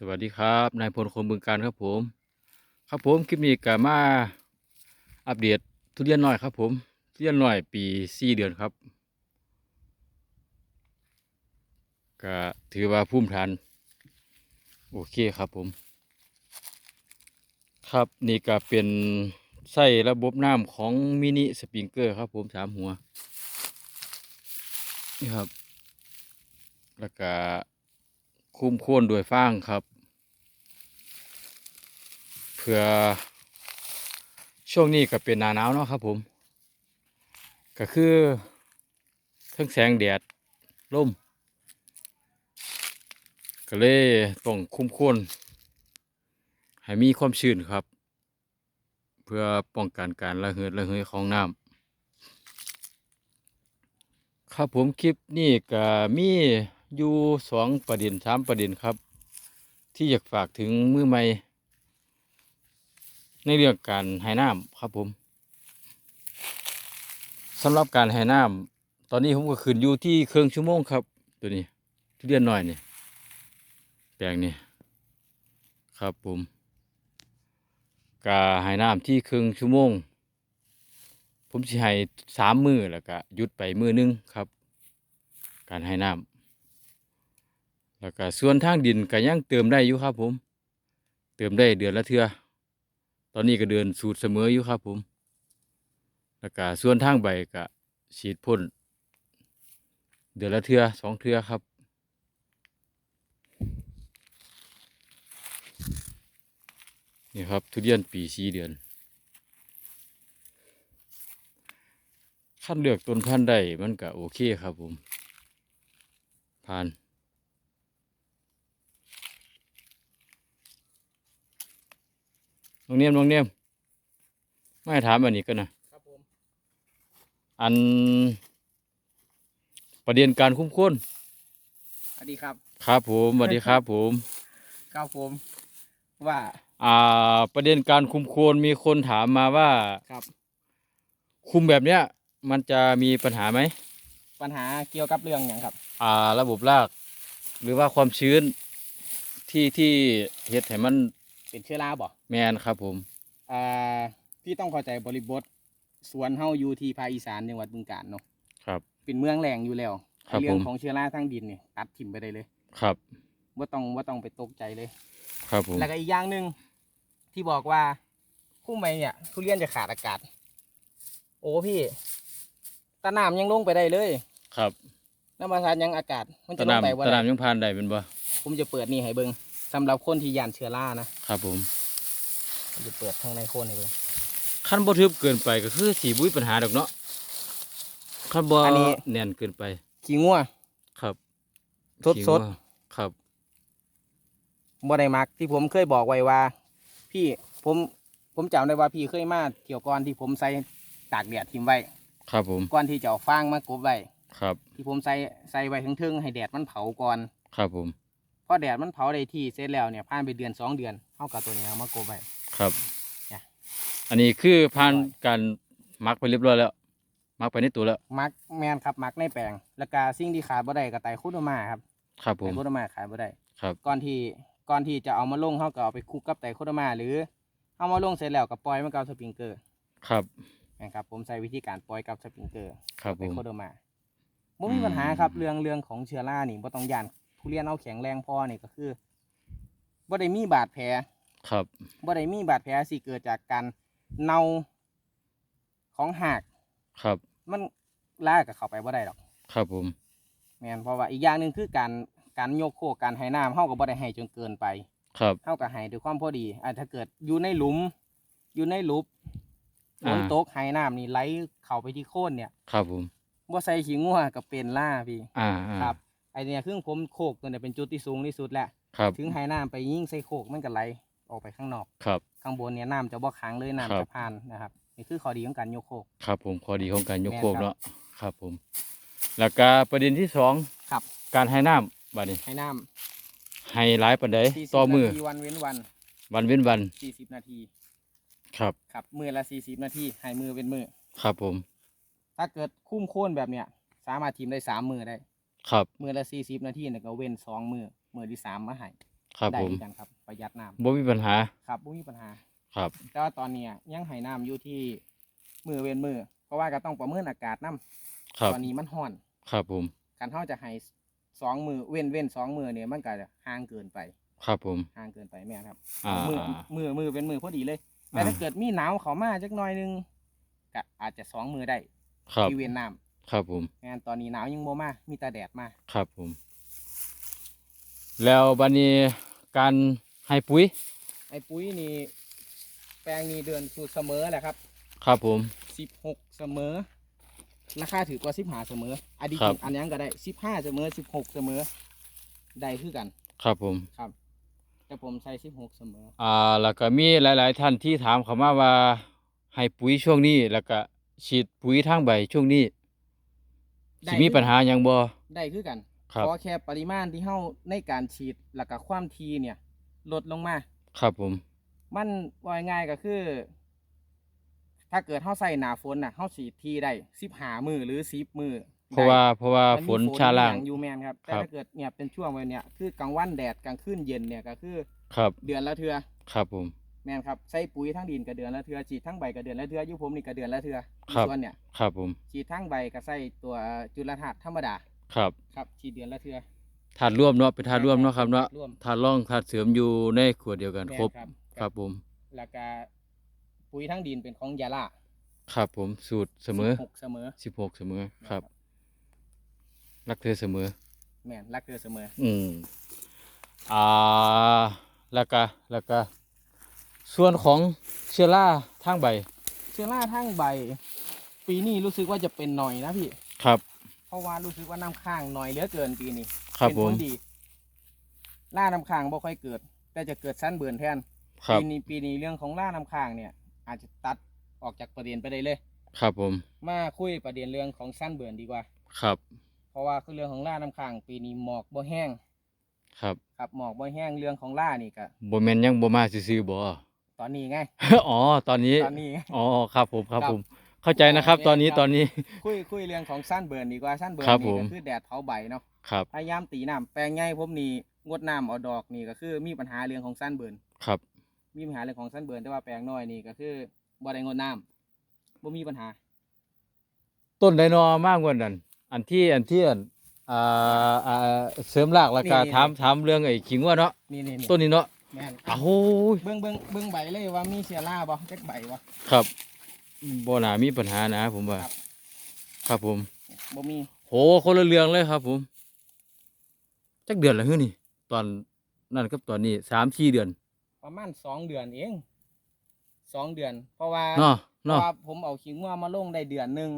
สวัสดีครับนายพลคนบึงการครับผม ครับผมคลิปนี้ก็มาอัปเดตทุเรียนน้อยครับ ผมทุเรียนน้อยปีสี่เดือนครับก็ถือว่าภูมิฐานโอเคครับผม ครับนี่ก็เป็นไส้ระบบน้ำของมินิสปริงเกอร์ครับ ผมสามหัวนี่ครับ แล้วก็ คุ้มโค่นด้วยฟางครับ เพื่อช่วงนี้ก็เป็นหนาหนาวเนาะครับผม ก็คือทั้งแสงแดดลมก็เลยต้องคุ้มโค่นให้มีความชื้นครับ เพื่อป้องกันการระเหิดระเหยของน้ำครับผมคลิปนี้ก็มี อยู่สองประเด็นสามประเด็นครับ ที่อยากฝากถึงมือใหม่ ในเรื่องการให้น้ำครับผมสำหรับการให้น้ำตอนนี้ผมก็ขึ้นอยู่ที่เครื่องชั่วโมงครับ ตัวนี้ทุเรียนหน่อยนี่แปลงนี้ครับผมกาให้น้ำที่ครึ่งชั่วโมง ผมสิให้สามมือแล้วก็หยุดไปมือหนึงครับ การให้น้ำ แล้วก็ส่วนทางดินก็ยังเติมได้อยู่ครับผม เติมได้เดือนละเทื่อตอนนี้ก็เดินสูตรเสมออยู่ครับผม แล้วก็ส่วนทางใบก็ฉีดพ่นเดือนละเทื่อสองเทื่อครับนี่ครับทุเรียนปีสีเดือนขั้นเลือกต้นพันธุ์ได้มันก็โอเคครับผมผ่าน น้องเนียมน้องเนียมไม่ถามอันนี้กันนะครับผมอัน ประเด็นการคุ้มค้นสวัสดีครับ ครับผมสวัสดีครับผมครับผม ว่า อ่า ประเด็นการคุมโคนมีคนถามมาว่าครับ คุมแบบเนี้ย มันจะมีปัญหาไหมปัญหาเกี่ยวกับเรื่องอย่างครับ อ่า ระบบราก หรือว่าความชื้นที่ที่เฮ็ดให้มัน เป็นเชื้อราบ่แมนครับผมอ่าพี่ต้องเข้าใจบริบทสวนเฮาอยู่ที่ภาคอีสานจังหวัดบึงกาฬเนาะครับ เป็นเมืองแหล่งอยู่แล้วครับเรื่องผมของเชื้อราทางดินเนี่ยตัดถิ่มไปได้เลยครับ ว่าต้องว่าต้องไปตกใจเลย ครับผมแล้วก็อีกอย่างหนึ่งที่บอกว่าคู่ไม่เนี่ยทุเรียนจะขาดอากาศ โอ้พี่ตะน้ำยังลงไปได้เลยครับน้ำมันสารยังอากาศ มันตะจะลงไปนำว่าตะได้นำยังพานได้เป็นบ่ผมจะเปิดนี่ให้เบิง สำหรับคนที่ยานเชื้อรานะครับผมผมจะเปิดข้างในโคนให้เบิ่งขั้นบ่ทึบเกินไปก็คือสีบุ้ยปัญหาดอกเนาะขั้นบ่อันนี้ แน่นเกินไป ขี้งัวครับสดขิงสดว่าครับ บ่ได้มักที่ผมเคยบอกไว้ว่า พี่ผมผมจำได้ว่าพี่เคยมาเกี่ยวก่อนที่ผมใส่ตากแดดทิมไว้ครับผม ก่อนที่จะเอาฟางมากบไว้ครับ ที่ผมใส่ใส่ไว้ทึ่งๆให้แดดมันเผาก่อน ครับผม พอแดดมันเผาได้ที่เสร็จแล้วเนี่ยผ่านไปเดือนสองเดือนเท่ากับตัวเนี้ยเอามากบไว้ครับ จ้ะ อันนี้คือผ่านเรียบร้อยการหมักไปเรียบร้อยแล้วหมักไปในตัวแล้ว มักแมนครับมักในแปลงแล้วก็สิ่งที่ขาดบ่ได้ก็ไตรคุโดมาครับครับผไตรม คุโดมาขาดบ่ได้ครับ ก่อนที่ก่อนที่จะเอามาลงเขาก็เอาไปคลุกกับไตรโคโดมาหรือเอามาลงเสร็จแล้วก็ปล่อยมันกับสปริงเกอร์ครับ นะครับผมใช้วิธีการปล่อยกับสปริงเกอร์ ครับไตผมโคโดมาไม่มีปัญหาครับเรื่องเรื่องของเชื้อรานี่บ่ต้องย่าน ทุเรียนเอาแข็งแรงพอนี่ก็คือบ่ได้มีบาดแผลครับบ่ได้มีบาดแผลสิเกิดจากการเน่าของหากครับ มันลากกับเข้าไปบ่ได้หรอกครับผมแม่นเพราะว่าอีกอย่างหนึ่งคือการการโยกโคกการให้น้ำเฮาก็บ่ได้ให้จนเกินไป ครับเท่ากับให้ด้วยความพอดีอ่าถ้าเกิดอยู่ในหลุม อยู่ในหลุมฝอ่า นตกไหน้ำนี่ไหลเข้าไปที่โคนเนี่ยครับผมบ่ใส่ขี้งัวกับเป็นล่าพี่ อ่าอ่าครับ ไอเนี่ยคือผมโคกตัวเนี่ยเป็นจุดที่สูงที่สุดแหละครับ ถึงไหน้ำไปยิ่งใส่โคกมันก็ไหลออกไปข้างนอก ครับ ข้างบนเนี่ยน้ำจะบ่ขังเลยครัน้ำบจะผ่านนะครับนี่คือข้อดีของการโยกโคก ครับผมข้อดีของการยกแม่นโคกครับ เนาะครับผม แล้วก็ประเด็นที่สองครับการให้น้ำบัดนี้ให้น้ให้หลายปันใดำ40ต่อมือนาทีวันเว้นวัน วันเว้นวัน40 นาทีครับ ครับมือละ 40 นาทีให้มือเป็นมือ ครับผม ถ้าเกิดคุ้มโค่นแบบเนี้ยสามารถทีมได้สามมือได้ ครับ มือละสี่สิบนาทีเนี่ยก็เว้นสองมือมือที่สามมาให้ครับได้ผมกันครับประหยัดน้ำบ่มีปัญหาครับบ่มีปัญหา ครับ แต่ว่าตอนเนี้ยยังให้น้ำอยู่ที่มือเว้นมือ เพราะว่าก็ต้องประเมินอากาศน้ครับำตอนนี้มันร้อนครับผม การเฮาจะให้สองมือเว้นเว้นสองมือเนี่ยมันก็จะห่างเกินไปครับผม ห่างเกินไปแม่นครับ อ่า มือมือมือเป็นมือพอดีเลย แต่อ่า ถ้าเกิดมีหนาวเขามาจักหน่อยหนึงก็อาจจะสองมือได้ครับ ที่เวียนน้ ครับผมำงานตอนนี้หนาวยังโมมา มีแต่แดดมา ครับผม แล้วบัดนี้การให้ปุ๋ย ไอ้ปุ๋ยนี่แปลงนี้เดือนสูตรเสมอแหละครับ ครับผม สิบหกเสมอ ราคาถือกว่าสิบห้าเสมออันนี้ครับ อันยังก็ได้สิบห้าเสมอสิบหกเสมอ ได้คือกัน ครับผม ครับ แต่ผมใส่สิบหกเสมอ อ่า แล้วก็มีหลาย ๆ ท่านที่ถามเขามาว่าให้ปุ๋ยช่วงนี้ แล้วก็ฉีดปุ๋ยทางใบช่วงนี้ได้ สิมีปัญหาหยังบ่ ได้คือกันครับ ขอแค่ปริมาณที่เฮาในการฉีดแล้วก็ความทีเนี่ย ลดลงมา ครับผม มันว่าง่ายๆก็คือ ถ้าเกิดเฮาใส่หนาฝนน่ะเฮาฉีดทีได้สิบหามือหรือสิบมือเพราะว่าเพราะว่าได้ฝนมัมีชาล่างมีหยังอยู่แมนครับแต่ครับ ถ้าเกิดเนี่ยเป็นช่วงวันเนี่ยคือกลางวันแดดกลางคืนเย็นเนี่ยก็คือ ครับ เดือนละเทือครับผม แมนครับใส่ปุ๋ยทั้งดินกับเดือนละเทือฉีดทั้งใบกับเดือนละเทืออยู่ผมนี่กับเดือนละเทือครับ ส่วนเนี่ยครับผม ฉีดทั้งใบกับใส่ตัวจุลธาตุธรรมดาครับครับฉีดเดือนละเทือถาดร่วมเนาะเป็นถาดร่วมเนาะครับเนาะร่วม ถาดร่องถาดเสริมอยู่ในขวดเดียวกันแม่นครบครับ ครับผม แล้วก็ปุ๋ยทั้งดินเป็นของยาล่าครับผมสูตรเสมอหกเสมอ สิบหกเสมอครับ รักเธอเสมอ แม่นรักเธอเสมอ อืมอ่าแล้วก็แล้วก็ ส่วนของเชื้อราทางใบ เชื้อราทั้งใบ ปีนี้รู้สึกว่าจะเป็นหน่อยนะพี่ ครับ เพราะว่ารู้สึกว่าน้ำค้างหน่อยเหลือเกินปีนี้ครับเป็นผผม ลดีล่าน้ำค้างบ่ค่อยเกิด แต่จะเกิดสั้นเบือนแทนครับปีนี้ปีนี้เรื่องของล่าน้ำค้างเนี่ย อาจจะตัดออกจากประเด็นไปได้เลย ครับผม มาคุยประเด็นเรื่องของสั้นเบือนดีกว่า ครับ เพราะว่าคือเรื่องของล่าน้ำค้างปีนี้หมอกบ่แห้งครับครับหมอกบ่แห้งเรื่องของล่านี่ก็ บ่แม่นยังบ่มาซื่อๆบ่ ตอนนี้ไง อ๋อ ตอนนี้ ตอนนี้ไง อ๋อ ครับผม ครับครับผม เข้าใจนะครับแม่นตอนนี้ครับตอนนี้ คุยคุยเรื่องของสั้นเบือนดีกว่าสั้นเบือนครับนี่ผก็มคือแดดเผาใบเนาะ ครับ พยายามตีน้ำแปลงใหญ่ผมนี่งดน้ำเอาดอกนี่ก็คือมีปัญหาเรื่องของสั้นเบือนครับ มีปัญหาเรื่องของสั้นเบือนแต่ว่าแปลงน้อยนี่ก็คือบ่ได้งดน้ำบ่มีปัญหา ต้นไดนอมากกว่านั้น อันที่ อันที่อันอ่าอ่าเสริมรากแล้วก็นี่ ถามถามเรื่องไอ้ขิงว่าเนาะ นี่นี่นี่ต้นนี้เนาะ แม่นอ้าวโหยเบิ่งเบิ่งเบิ่งใบเลยว่ามีเชื้อราบ่จักใบบ่ ครับบ่น่ามีปัญหานะผมว่า ครับ ครับผม บ่มีโหคนละเรื่องเลยครับ ผมจักเดือนละเฮ้อนี่ ตอนนั่นกับตอนนี้สามสี่เดือนประมาณสองเดือนเองสองเดือน เพราะว่าเนาะเพเนาะราะว่าผมเอาขิงว่ามาลงได้เดือนหนึง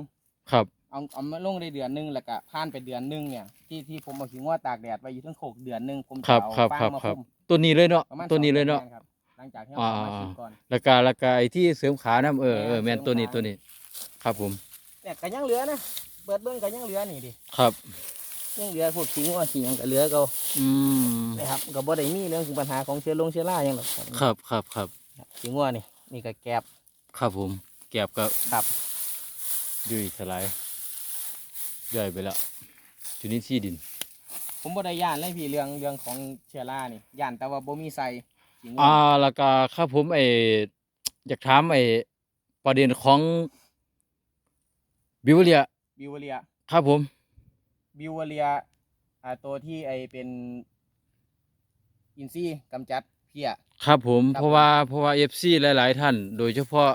ครับ เอาเอามาลงได้เดือนหนึงแล้วก็ผ่านไปเดือนหนึงเนี่ยที่ที่ผมเอาขิงว่าตากแดดไว้อยู่ทั้งโขกเดือนหนึงผมครัจะบเอาครับฟางครับมาครับ คุม ต้นนี้เลยเนาะประมาณต้นนี้เลยเนาะ สองดืครับหลังจากที่เราเอามาอ่าฉีดก่อนแล้วก็แล้วก็ไอ้ที่เสริมขาน้ำเออเออแม่แม่นเสริมตัวนี้ขาตัวนี้ ครับผมแต่ก็ยังเหลือนะเปิดเบิ่งก็ยังเหลือนี่ดิครับ ยังเหลือพวกขิงว่าขิงก็เหลือก็อืมนะครับก็บ่ได้มีเรื่องของปัญหาของเชื้อลงเชื้อราหยังหรอกครับครับครับ ขิงว่านี่นี่ก็แกบ ครับผม แก็บกับครับ ยุ่ยสลายย่อยไปแล้วจุนี้ที่ดิน ผมบ่ได้ย่านเลยพี่เรื่องเรื่องของเชื้อรานี่ย่านแต่ว่าบ่มีใส่ขิงว่าอ่าแล้วก็ครับผมไออยากถามไอประเด็นของบิวเลียบิวเรียครับผมบิวเรียอ่าตัวที่ไอเป็นอินซีย์กำจัดเพี้ย ครับผมครับ เพราะว่าเพราะว่าเอฟซีหลาย ๆ ท่าน โดยเฉพาะ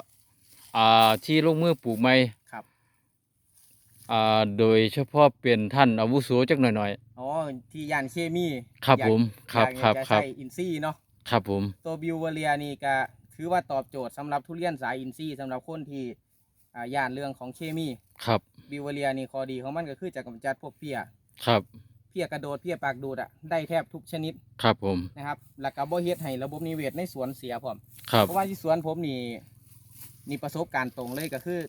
อ่าที่ลงมือปลูกไม้ครับ อ่าโดยเฉพาะเป็นท่านอาวุโสจักหน่อย อ๋อที่ย่านเคมีครับอยากผมครับอยากครับจะครับ ใช้อินซีย์เนาะๆ ครับผมตัวบิวเรียนี่ก็ถือว่าตอบโจทย์สำหรับทุเรียนสายอินซีย์สำหรับคนที่อ่าย่านเรื่องของเคมีครับบิวเรียนี่ข้อดีของมันก็คือจะกำจัดพวกเพี้ยครับเพี้ยกระโดดเพี้ยปากดูดอะได้แทบทุกชนิดครับผมนะครับแล้วก็บ่เฮ็ดให้ระบบนิเวศในสวนเสียพร้อม ครับเพราะว่าที่สวนผมนี่นี่ประสบการณ์ตรงเลยก็คือ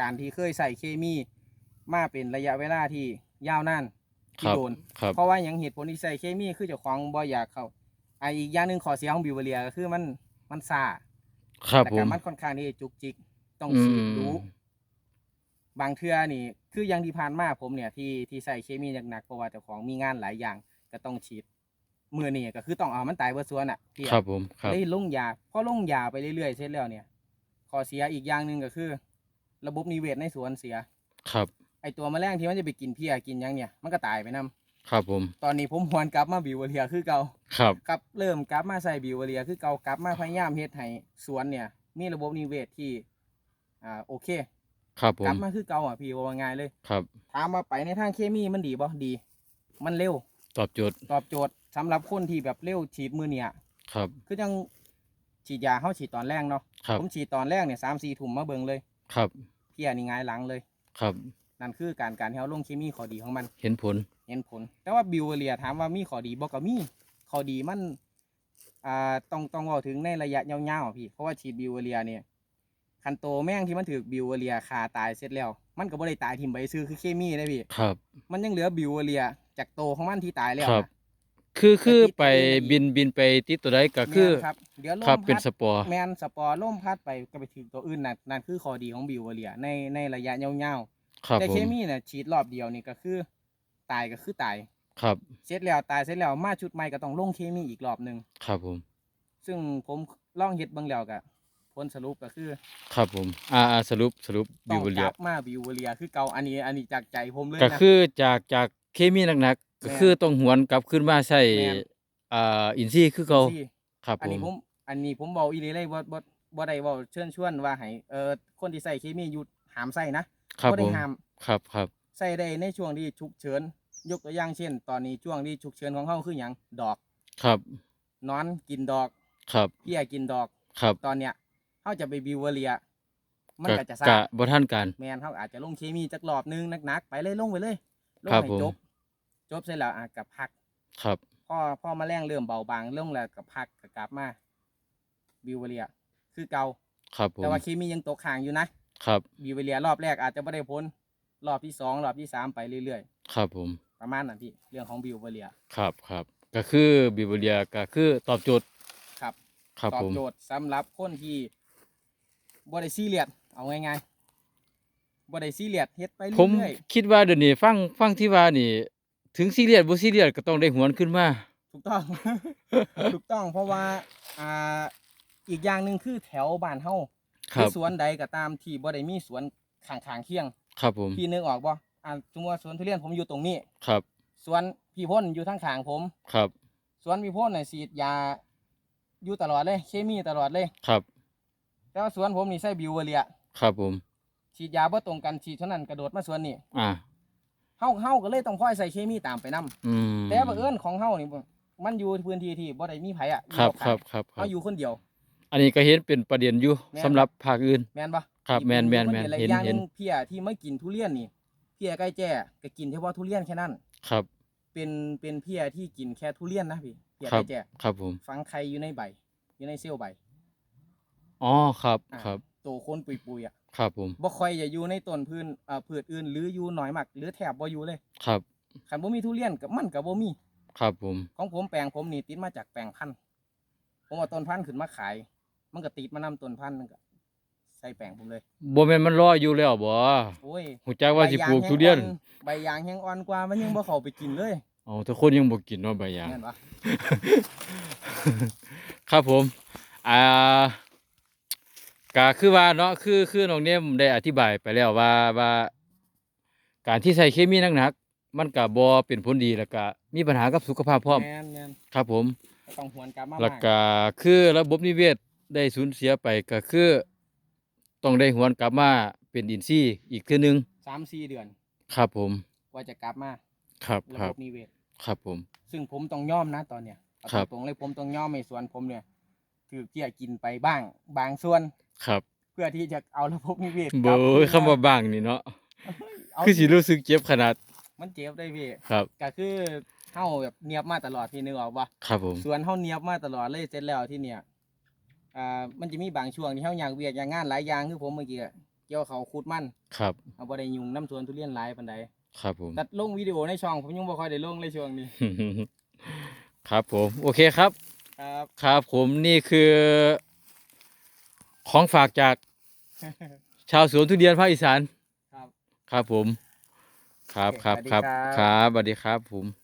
การที่เคยใส่เคมี มาเป็นระยะเวลาที่ยาวนานคที่รับโดน ครับเพราะว่าอย่างเหตุผลที่ใส่เคมีคือเจ้าของบ่อยากเข้าอ่าอีกอย่างหนึ่งข้อเสียของบิวเรียก็คือมันมันซ่าครับแต่ผก็มมันค่อนข้างที่จะจุกจิกต้องอืฉีดมดูบางเทื่อนี่ คืออย่างที่ผ่านมาผมเนี่ยที่ที่ใส่เคมีหนักๆเพราะว่าเจ้าของมีงานหลายอย่างก็ต้องฉีดมือนี่ก็คือต้องเอามันตายเบิดสวนอะพี่ครับผมครับเลยลงยาพอลงยาไปเรื่อยๆเสร็จแล้วเนี่ยข้อเสียอีกอย่างหนึ่งก็คือ ระบบนิเวศในสวนเสีย ครับ ไอตัวแมลงที่มันจะไปกินเพี้ยกินหยังเนี่ยมันก็ตายไปนํครับผม ตอนนี้ผมหวนกลับมาบิวเรียคือเก่าครับ กลับเริ่มกลับมาใส่บิวเรียคือเก่ากลับมาพยายามเฮ็ดให้สวนเนี่ย มีระบบนิเวศที่อ่าโอเค ครับผกลัม บมาคือเก่าอะพี่ว่าง่ายเลย ครับ ถามว่าไปในทางเคมีมันดีบ่ดี มันเร็ว ตอบโจทย์ ตอบโจทย์สำหรับคนที่แบบเร็วฉีดมือเนี่ย ครับ คือจังฉีดยาเข้าฉีดตอนแรกเนาะครับ ผมฉีดตอนแรกเนี่ยสามสี่ถุ่มมาเบิงเลยครับ เพี้ยนี่หงายหลังเลย ครับ นั่นคือการการที่เราลงเคมีข้อดีของมัน เห็นผล เห็นผล แต่ว่าบิวเรียถามว่ามีข้อดีบอกก็มีข้อดีมันอ่าต้องต้องเอาถึงในระยะยาวๆอะพี่ เพราะว่าฉีดบิวเรียเนี่ยคันโตแม่งที่มันถือบิวเรียคาตายเสร็จแล้ว มันก็บ่ได้ตายทิ่มใบซื้อคือเคมีนะพี่ ครับ มันยังเหลือบิวเรียจากโตของมันที่ตายแล้วครับนะคือคือแต่ติดไปไปเลยบินบินไปติดตัวใดก็คือ แม่นครับเดี๋ยวลมครับเป็นพัดสปอร์ แมนสปอร์ล่มพัดไปก็ไปถึงตัวอื่นนั่นนั่นคือข้อดีของบิวเรียในในระยะยาว ครับๆแต่ผเคมมีเนี่ยฉีดรอบเดียวนี่ก็คือ ตายก็คือตาย ครับเสร็จแล้วตายเสร็จแล้วมาชุดใหม่ก็ต้องลงเคมีอีกรอบหนึ่งครับผมซึ่งผมลองเฮ็ดเบิ่งแล้วก็ผลสรุปก็คือครับผมอ่าอ่าสรุปสรุปต้บิองวเลีกยลับมาบิวเรียคือเก่าอันนี้อันนี้จากใจผมเลยก็นะ คือจากจากเคมีหนักๆก็แม่นคือต้องหวนกลับขึ้นมาใส่แม่น อ่าอินทรีย์คือเก่าที่ ครับอันผนี้มผมอันนี้ผมบอกอีหลีเลยบ่บ่บ่ได้เว้าเชิญชวนว่าให้เอ่อคนที่ใส่เคมีหยุดห้ามใส่นะ ครับบ่ผได้มห้ามครับครับใส่ได้ในช่วงที่ฉุกเฉิน ยกตัวอย่างเช่น ตอนนี้ช่วงที่ฉุกเฉินของเฮาคือหยังดอกครับนอนกินดอกครับเพี้ยกินดอก ครับตอนเนี้ยเฮาจะไปบิวเรีย มันกะก็จะกะซ่าบ่ทันการ แมนเฮาอาจจะลงเคมีจักรอบหนึงหนักๆไปเลยลงไปเลยลงครับให้ผม จบ จบเสร็จแล้วอะกับพัก ครับ พอพอมาแรงเริ่มเบาบางลงแล้วกับพักกับกลับมาบิวเรีย คือเก่า ครับผมแต่ว่าเคมียังตกค้างอยู่นะ ครับบิวเรียรอบแรกอาจจะไม่ได้พ้นรอบที่สองรอบที่สามไปเรื่อยครับผม ๆ ประมาณนั้นพี่เรื่องของบิวเรียครับครับก็คือบิวเลียก็คือตอบโจทย์ครับครับตอผบมโจทย์สำหรับคนที่บ่ได้ซีเรียสเอาง่ายๆบ่ได้ซีเรียสเฮ็ดไปผมเรื่อยคิดว่าเดี๋ยวนี้ฟังฟังที่ว่านี่ ถึงซีเรียสบ่ซีเรียสก็ต้องได้หวนขึ้นมา ๆถูกต้อง ถูกต้องเพราะว่าอ่าอีกอย่างหนึ่งคือแถวบ้านเฮา คคืรัอบสวนใดก็ตามที่บ่ได้มีสวนข้างๆเคียง ครับผมพี่นึกออกบ่อ่าสมมุติว่าสวนทุเรียนผมอยู่ตรงนี้ ครับ สวนพี่พ่นอยู่ทางข้างผม ครับ สวนพี่พ่นน่ะฉีดยาอยู่ตลอดเลย เคมีตลอดเลย ครับ แต่ว่าสวนผมนี่ใช้บิวเวอเรีย ครับผม ฉีดยาบ่ตรงกันฉีดเท่านั้นกระโดดมาสวนนี่ อ่าเฮาเฮาก็เลยต้องพลอยใส่เคมีตามไปนํอืมแต่บังเอิญของเฮานี่บ่มันอยู่พื้นที่ที่บ่ได้มีไผอะอยู่ครับรอบครัข้าบงครับครัเฮาบอยู่คนเดียว อันนี้ก็เห็นเป็นประเด็นอยู่แม่น สำหรับภาคอื่น แม่นบ่ครับแม่นแม่นแม่นที่เห็นอย่างเห็น เพียที่ไม่กินทุเรียนนี่เพียใกล้แจ้ก็กินเฉพาะทุเรียนแค่นั้น ครับ เป็นเป็นเพียที่กินแค่ทุเรียนนะพี่เพียครัใกบ ล้แจ้ครับผม ฝังไข่อยู่ในใบ อยู่ในเซลล์ใบอ๋อครับอ่าครับโตคนปุยๆอะครับผมบ่ค่อยจะอยู่ในต้นพื้นเอ่อพืชอื่น หรืออยู่น้อยมากหรือแทบบ่อยู่เลยครับคันบ่มีทุเรียนก็มันก็บ่มี ครับผมของผมแปลงผมนี่ติดมาจากแปลงพันธุ์ผมเอาต้นพันธุ์ขึ้นมาขาย มันก็ติดมานำต้นพันธุ์นั่นก็ใส่แปลงผมเลย บ่แม่นมันรออยู่แล้วบ่โอ้ยหูจักว่าสิปลูกใบยางทุเรียนแห้งอ่อนใบยางแห้งอ่อนกว่ามันยังบ่เข้าไปกินเลยอ๋อทุกคนยังบ่กินเนาะใบยาง แม่นปะครับผม อ่าก็คือว่าเนาะ คือ คือน้องเนี่ยได้อธิบายไปแล้วว่าว่า การที่ใส่เคมีหนักๆมันก็บ่เป็นผลดีแล้วก็มีปัญหากับสุขภาพพร้อม แม่นแม่นครับผมก็ต้องหวนกลับมาแล้วใหม่ก็คือระบบนิเวศ ได้สูญเสียไปก็คือ ต้องได้หวนกลับมาเป็นอินทรีย์อีกเทื่อนึงสามสี่เดือน ครับผม กว่าจะกลับมาครับระครับบบนิเวศ ครับผม ซึ่งผมต้องยอมนะตอนเนี้ยเอาครับ ตรงๆเลยผมต้องยอมในสวนผมเนี่ยถือเกี่ยกินไปบ้าง บางส่วนครับเพื่อที่จะเอาระบบนิเวศโบยคำว่าบ้างนี่เนาะเอาคือสิรู้สึกเจ็บขนาดมันเจ็บได้พี่ครับ ก็คือเฮาแบบเนียบมาตลอดพี่นึกออกปะครับผม สวนเฮาเนียบมาตลอดเลยเสร็จแล้วที่เนี่ย อ่ามันจะมีบางช่วงที่เฮาอยากเวียกอยากงานหลายอย่างคือผมเมื่อกี้อะเกี่ยวเขาวขุดมันครับ เอาบ่ได้ยุ่งน้ำสวนทุเรียนหลายปานใดครับผม ตัดลงวิดีโอในช่องผมยังบ่ค่อยได้ลงเลยช่วงนี้ครับผม โอเคครับ ครับ ครับผมนี่คือ ของฝากจากชาวสวนทุเรียนภาคอีสานครับ ครับผม ครับโอเคครับสวัสดีครับครับครับสวัสดีครับผม